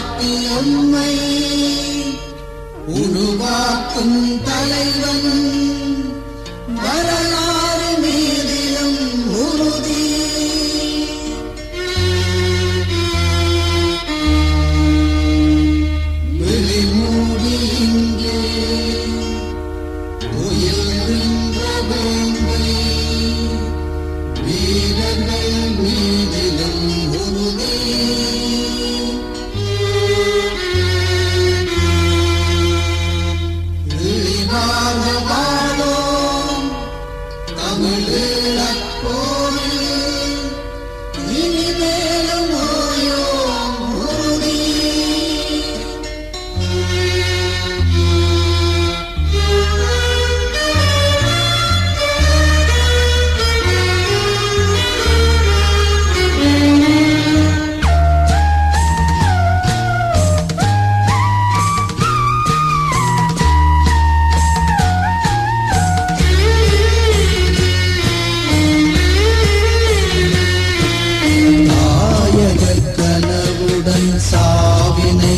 வழிகாட்டி உண்மை உருவாக்கும் தலைவன். Mama. உடன் சாவினை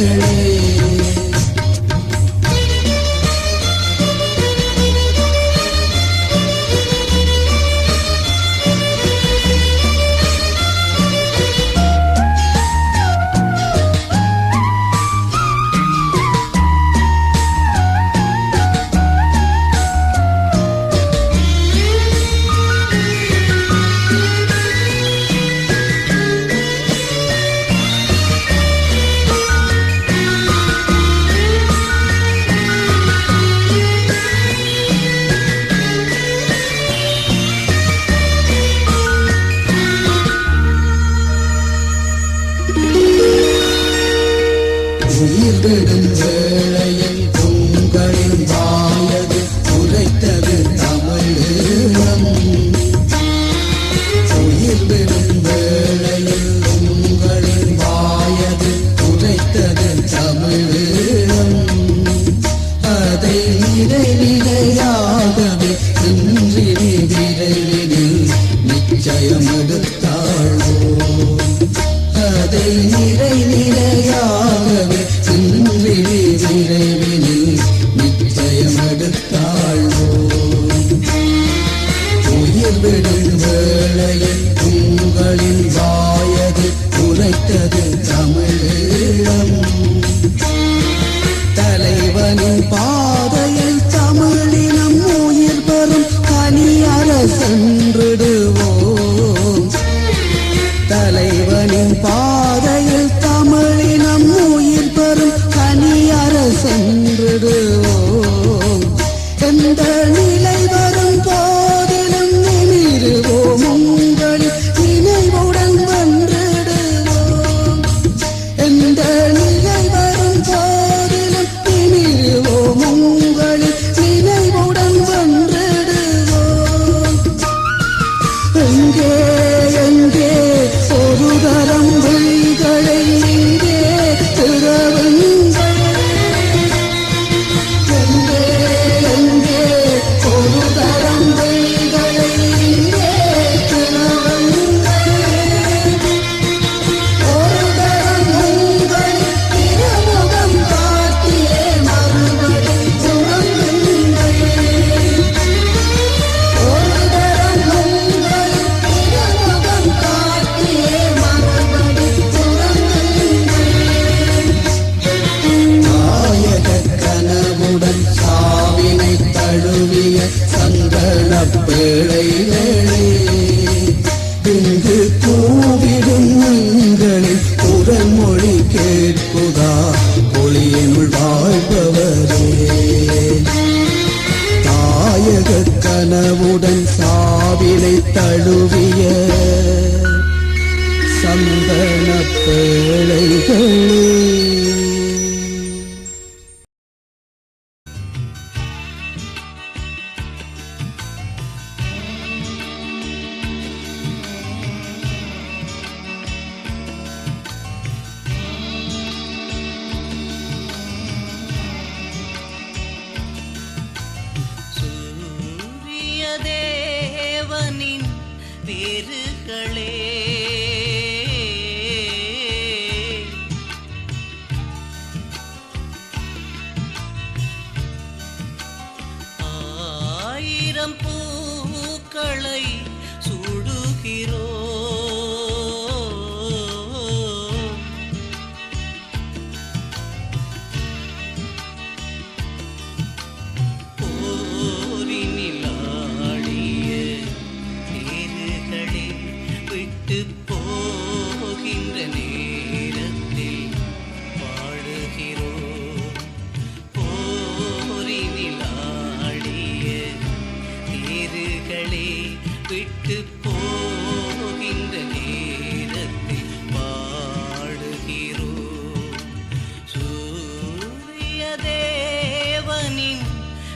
early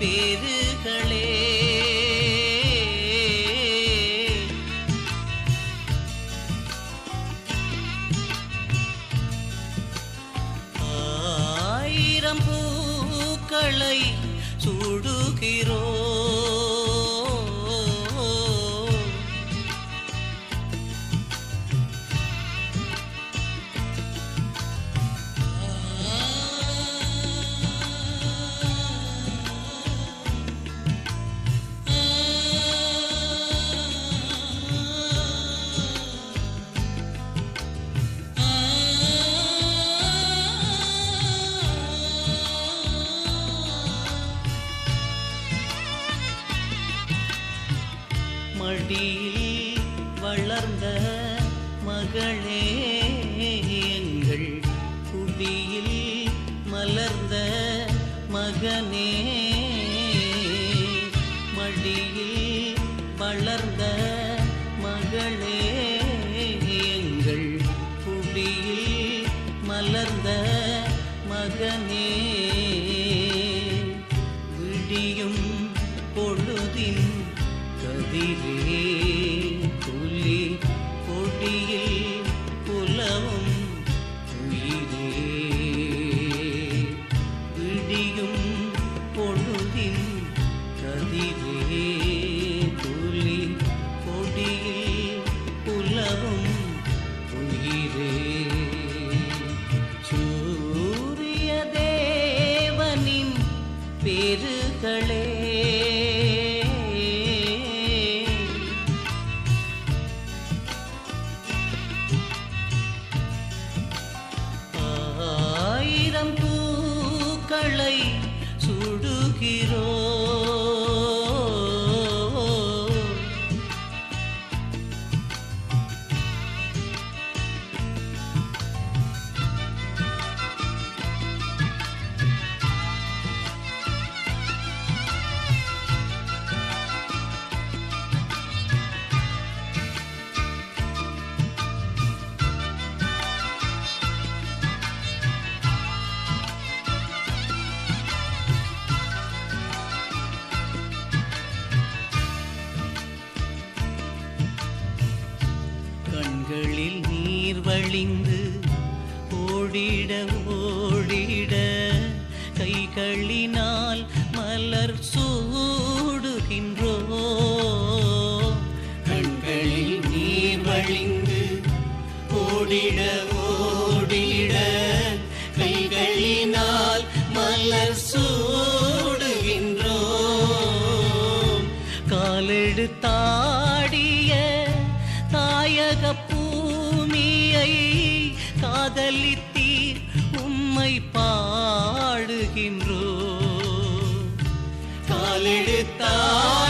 பேருகளே மகளே எங்கள் புவியில் மலர்ந்த மகனே மடியில் வளர்ந்த மகளே எங்கள் புவியில் மலர்ந்த மகனே. விடியும் பொழுதின் கதிரே ಮಕ್ಕಳ கண்களில் நீர் வழிந்து ஓடிட ஓடிட கைகளினால் மலர் சூடுகின்றோ? கண்களில் நீர் வழிந்து ஓடிட எடுத்தான்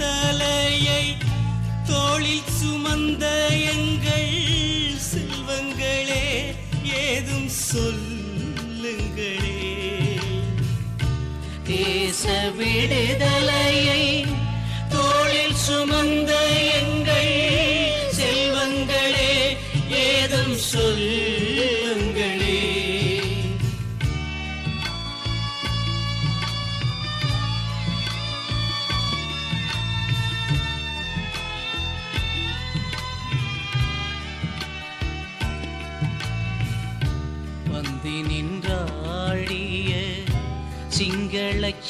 தலையை தோளில் சுமந்த எங்கள் செல்வங்களே ஏதும் சொல்லுங்களே. தேச விடுதலையை தோளில் சுமந்த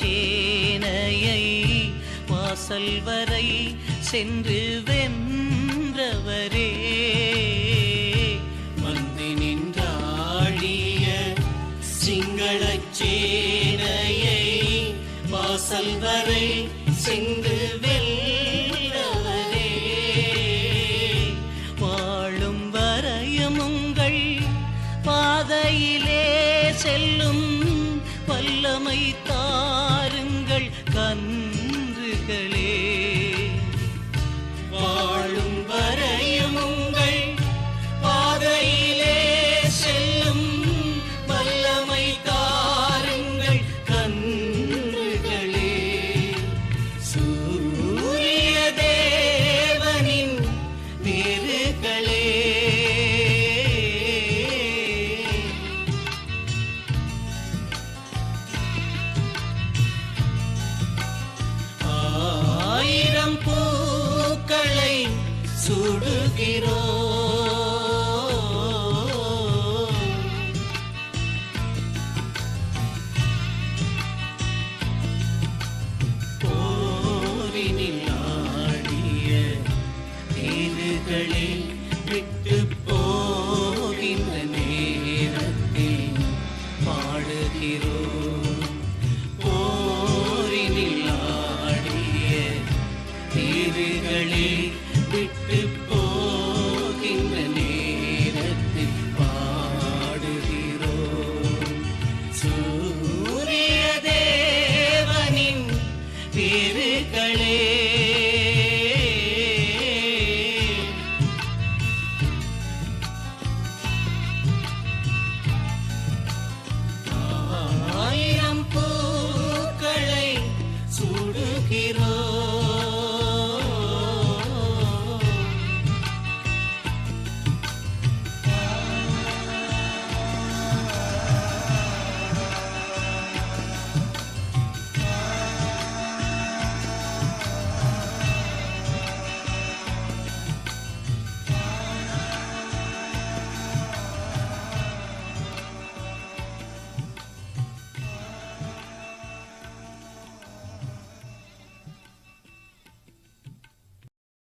சேனையை வாசல் வரை சென்று வென்றவரே.